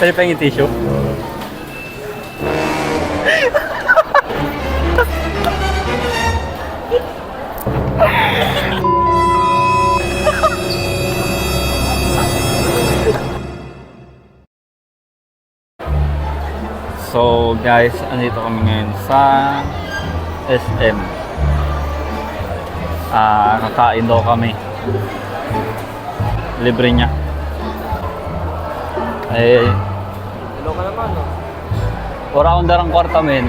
Pwede pa yung tissue? So guys, andito kami ngayon sa SM. Ah, kakain daw kami. Libre niya. Eh, Hello ka naman, no? Wala akong darang kwarta, men.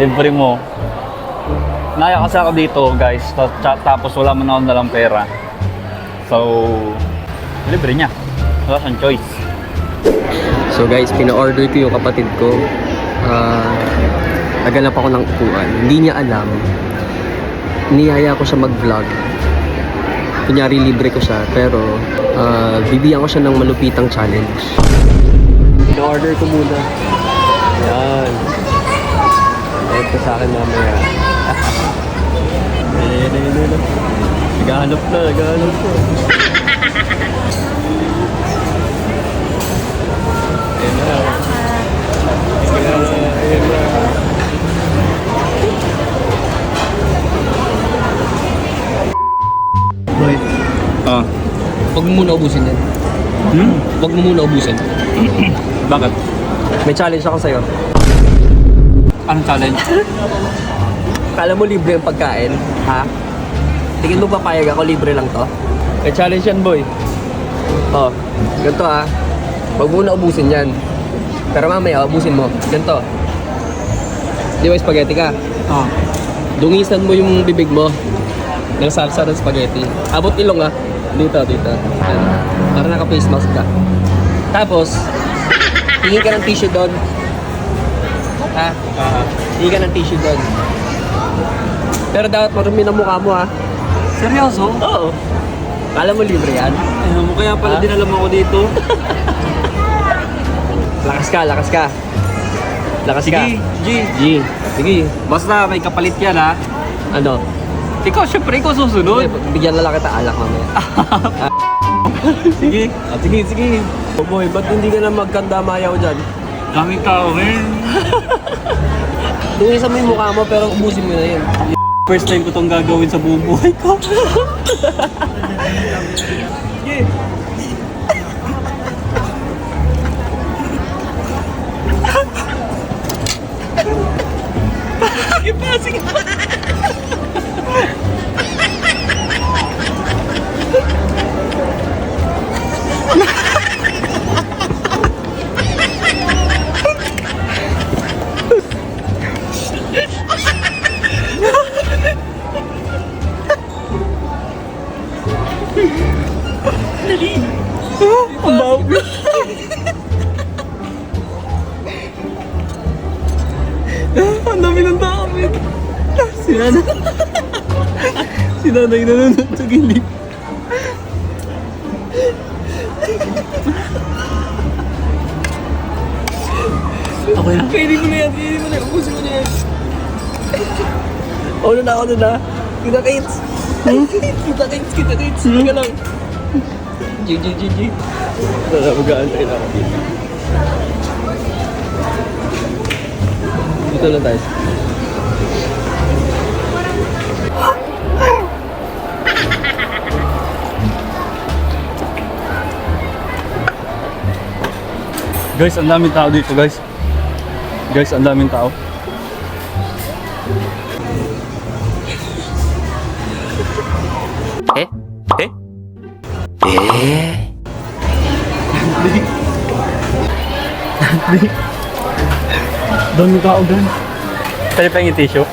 Libre mo. Naya kasi ako dito, guys. Ta- ta- Tapos wala man ako dalang pera. So, libre niya. Wala siyang choice. So guys, pina-order ko yung kapatid ko. Ah, naganap ako ng upuan. Hindi niya alam. Niyaya ko siya mag-vlog. Kunyari libre ko siya, pero ah, bibigyan ko siya ng malupitang challenge. Pina-order ko muna. Yan. Ito sa akin mamaya. Ayan, ayan, ayan, ayan. Naghahanap na, naghahanap na. Ayan na. Ayan na, ayan na. Boy, Ah. huwag mo muna ubusin yan. Hmm? Huwag mo muna ubusin. Bakit? May challenge ako sa'yo. Anong challenge? Kala mo libre ang pagkain, ha? Tingin mo papayag ako libre lang to? May challenge yan, boy. Oh, ganito ah. Huwag mo na ubusin yan. Pero mamaya, ubusin mo. Ganito. Di ba spaghetti ka? Ah. Dungisan mo yung bibig mo ng salsa ng spaghetti. Abot ilong ah. Dito, dito. Yan. Para naka-face mask ka. Tapos, tingin ka ng tissue doon. Ha? Ah. Tingin ka ng tissue doon. Pero dapat marumi ng mukha mo ha. seryoso? Oo. Kala mo libre yan? Ayun mo kaya pala Ah? din alam ako dito. Lakas ka, lakas ka. Lakas ka. Sige, G. G. Sige. Basta may kapalit yan ha. Ano? Ikaw, syempre, ikaw susunod. Bigyan na lang kita alak mamaya. Sige. Ah, sige, sige. Oh boy, ba't hindi ka na magkanda mayaw dyan? Daming tao, men. Tungisan mo yung mukha mo pero ubusin mo na yun. First time ko tong gagawin sa buong buhay ko. Sige. Ang bawi. Ang dami ng men. Si Nana. si Nanay nanonood sa gilid. Okay na. Kainin mo na yan, kainin mo na yan, ubusin mo na yan. Oh, na ako na. Kita kits. Kita kits, kita kits. Hindi ka lang. G, G, G, G. Wala, mag-aantay na ako. Dito lang tayo. Guys, ang daming tao dito, guys. Guys, ang daming tao. Daming tao, guys. Pwede pa yung tissue?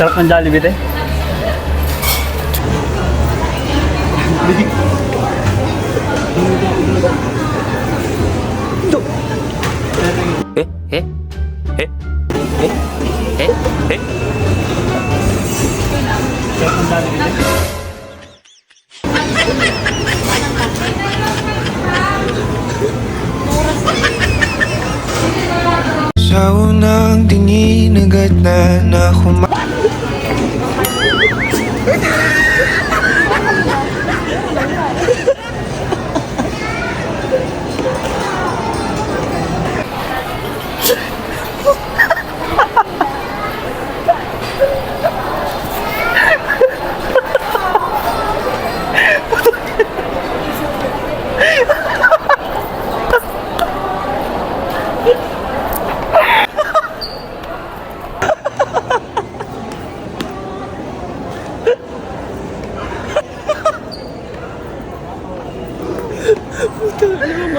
Sarap ng Jollibee, te. Eh? Eh? Eh? Eh? Eh? Eh? Sarap ng Jollibee, unang tingin agad na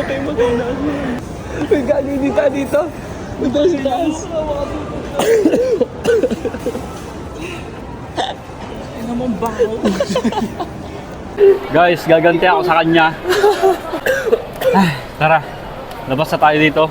tayo magandaan. May gagawin dito dito. Punta sa taas. Ano mong baho? Guys, gaganti ako sa kanya. Tara, labas na tayo dito.